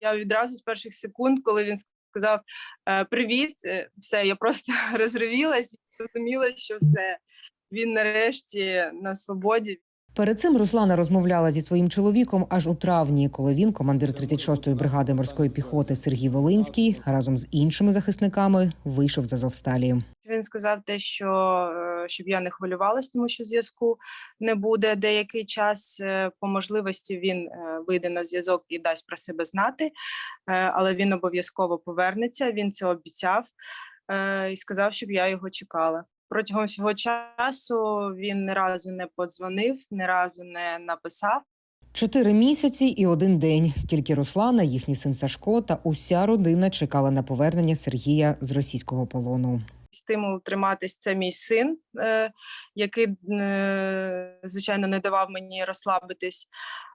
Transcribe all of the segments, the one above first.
Я відразу з перших секунд, коли він сказав е, привіт, е, все, я просто розривілась і зрозуміла, що все. Він нарешті на свободі. Перед цим Руслана розмовляла зі своїм чоловіком аж у травні, коли він, командир 36-ї бригади морської піхоти Сергій Волинський, разом з іншими захисниками вийшов з Азовсталі. Він сказав те, що е, щоб я не хвилювалась, тому що зв'язку не буде деякий час. Е, По можливості він е, вийде на зв'язок і дасть про себе знати, але він обов'язково повернеться. Він це обіцяв і сказав, щоб я його чекала. Протягом всього часу він ні разу не подзвонив, ні разу не написав. Чотири місяці і один день. Стільки Руслана, їхній син Сашко та уся родина чекала на повернення Сергія з російського полону. Стимул триматись це мій син, е, який, е, звичайно, не давав мені розслабитись.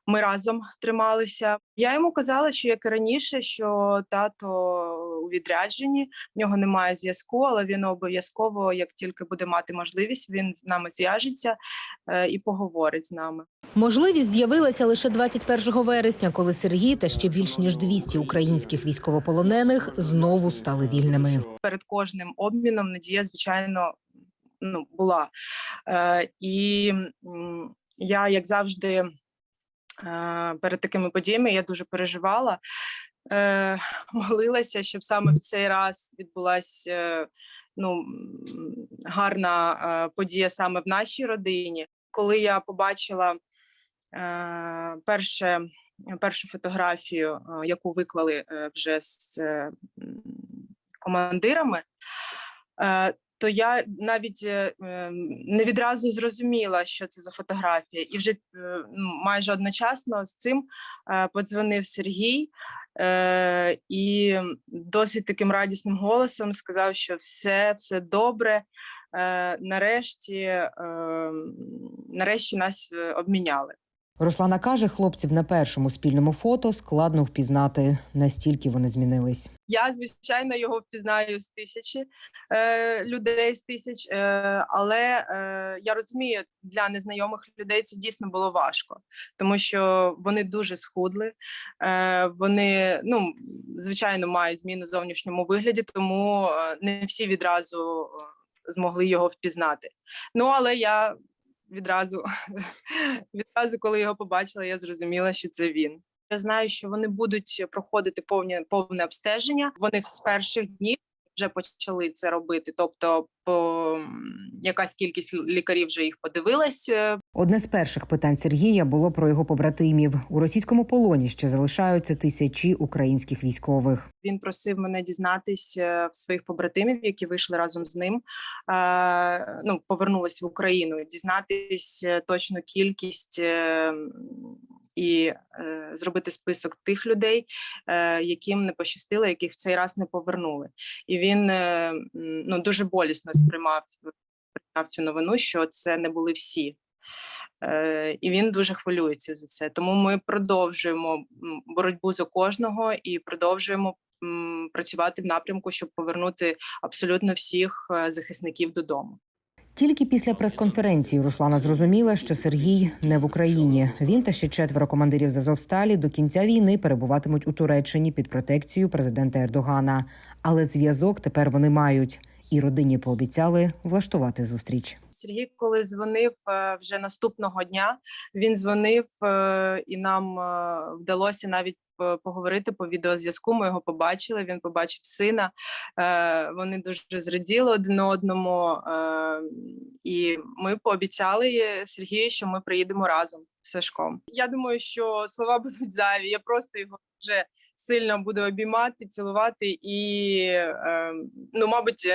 Ми разом трималися. Я йому казала, що як і раніше, що тато у відрядженні, в нього немає зв'язку, але він обов'язково, як тільки буде мати можливість, він з нами зв'яжеться е, і поговорить з нами. Можливість з'явилася лише 21 вересня, коли Сергій та ще більш ніж 200 українських військовополонених знову стали вільними. перед кожним обміном надія, звичайно, ну, була. Е, і я, як завжди, е, перед такими подіями я дуже переживала, е, молилася, щоб саме в цей раз відбулася е, ну, гарна е, подія саме в нашій родині. Коли я побачила е, перше, першу фотографію, е, яку виклали е, вже з е, командирами, е, то я навіть е, ем, не відразу зрозуміла, що це за фотографія. І вже е, ну, майже одночасно з цим е, подзвонив Сергій е, і досить таким радісним голосом сказав, що все, все добре. Е, нарешті, е, нарешті нас е, обміняли. Руслана каже, хлопців на першому спільному фото складно впізнати, настільки вони змінились. Я, звичайно, його впізнаю з тисячі е, людей з тисяч, е, але е, я розумію, для незнайомих людей це дійсно було важко, тому що вони дуже схудли. Е, вони, ну, звичайно, мають зміну в зовнішньому вигляді, тому е, не всі відразу е, змогли його впізнати. Ну, але я відразу, відразу, коли його побачила, я зрозуміла, що це він. Я знаю, що вони будуть проходити повні повне обстеження. Вони з перших днів вже почали це робити. Тобто, по якась кількість лікарів вже їх подивилась. е, Одне з перших питань Сергія було про його побратимів. У російському полоні ще залишаються тисячі українських військових. Він просив мене дізнатись е, в своїх побратимів, які вийшли разом з ним. е, Ну, повернулись в Україну. Дізнатись точну кількість і зробити список тих людей, е, яким не пощастило, яких в цей раз не повернули. І він е, ну дуже болісно сприймав цю новину, що це не були всі. Е, І він дуже хвилюється за це. Тому ми продовжуємо боротьбу за кожного і продовжуємо працювати в напрямку, щоб повернути абсолютно всіх захисників додому. Тільки після прес-конференції Руслана зрозуміла, що Сергій не в Україні. Він та ще четверо командирів з Азовсталі до кінця війни перебуватимуть у Туреччині під протекцією президента Ердогана. Але зв'язок тепер вони мають, і родині пообіцяли влаштувати зустріч. Сергій, коли дзвонив е, вже наступного дня, він дзвонив е, і нам е, вдалося навіть поговорити по відеозв'язку. Ми його побачили. Він побачив сина. Е, Вони дуже зраділи один одному, е, і ми пообіцяли Сергію, що ми приїдемо разом з Сашком. Я думаю, що слова будуть зайві. Я просто його вже сильно буду обіймати, цілувати і е, ну, мабуть,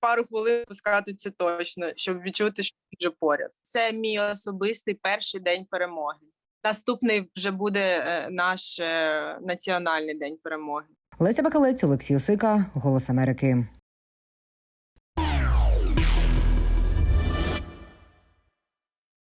пару хвилин пускати це точно, щоб відчути, що вже поряд. Це мій особистий перший день перемоги. Наступний вже буде е, наш е, національний день перемоги. Леся Бакалець, Олексій Осика, Голос Америки.